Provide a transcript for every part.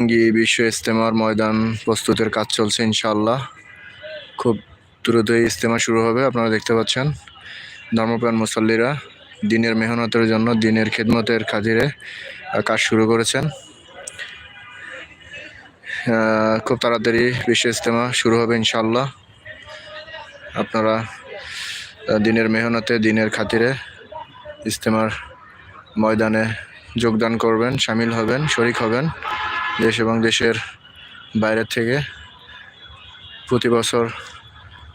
টঙ্গী বিশ্ব ইস্তেমার ময়দান প্রস্তুতের কাজ চলছে ইনশাল্লাহ খুব দ্রুতই ইস্তেমা শুরু হবে, আপনারা দেখতে পাচ্ছেন। ধর্মপ্রাণ মুসল্লিরা দিনের মেহনতের জন্য, দিনের খেদমতের খাতিরে কাজ শুরু করেছেন। খুব তাড়াতাড়ি বিশ্ব ইস্তেমা শুরু হবে ইনশাল্লাহ আপনারা দিনের মেহনতে, দিনের খাতিরে ইস্তেমার ময়দানে যোগদান করবেন, সামিল হবেন, শরিক হবেন। দেশ এবং দেশের বাইরের থেকে প্রতি বছর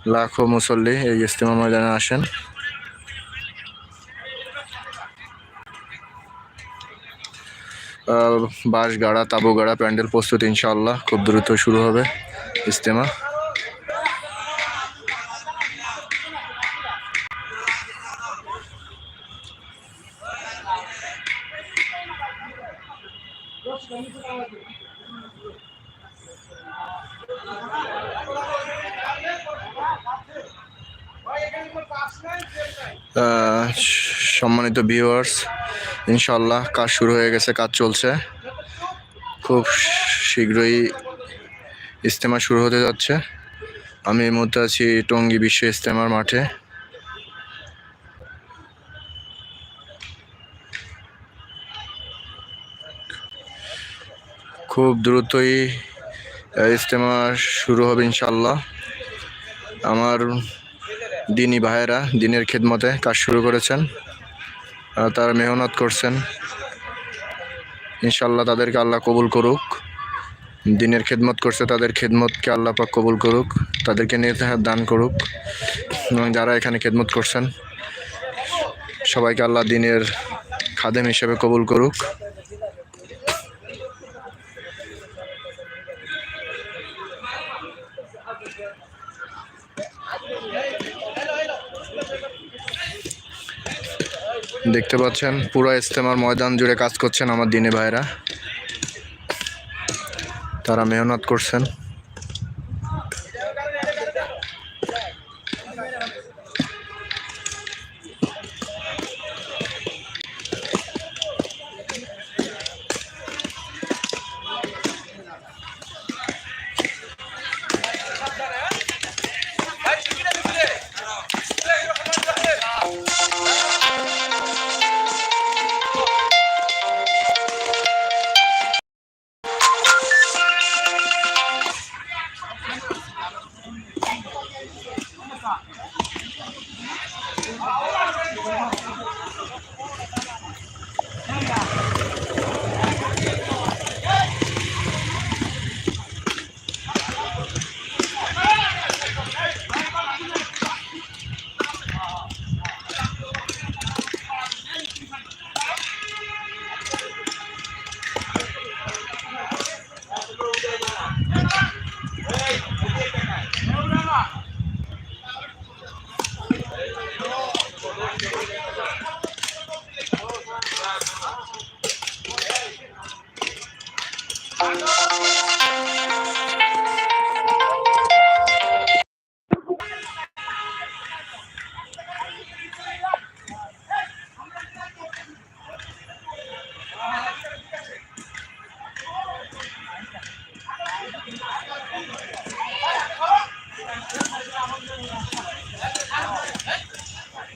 লাখো মুসল্লি এই ইজতেমা ময়দানে আসেন। বাঁশ গাড়া তাবু গাড়া প্যান্ডেল প্রস্তুত ইনশাআল্লাহ খুব দ্রুত শুরু হবে ইস্তেমা। আহ, সম্মানিত ভিউয়ার্স ইনশাল্লাহ কাজ শুরু হয়ে গেছে, কাজ চলছে। খুব শীঘ্রই ইজতেমা শুরু হতে যাচ্ছে। আমি এই মুহূর্তে আছি টঙ্গী বিশ্ব ইজতেমার মাঠে। খুব দ্রুতই ইজতেমা শুরু হবে ইনশাল্লাহ আমার দিনী ভাইয়েরা দিনের খেদমতে কাজ শুরু করেছেন তারা মেহনত করছেন। ইনশাল্লাহ তাদেরকে আল্লাহ কবুল করুক। দিনের খেদমত করছে তাদের খেদমতকে আল্লাহ পাক কবুল করুক, তাদেরকে নির্ধার দান করুক। এবং যারা এখানে খেদমত করছেন, সবাইকে আল্লাহ দিনের খাদেম হিসেবে কবুল করুক। দেখতে পাচ্ছেন পুরো ইস্তেমার ময়দান জুড়ে কাজ করছেন আমার দিনে ভাইরা তারা মেহনত করছেন।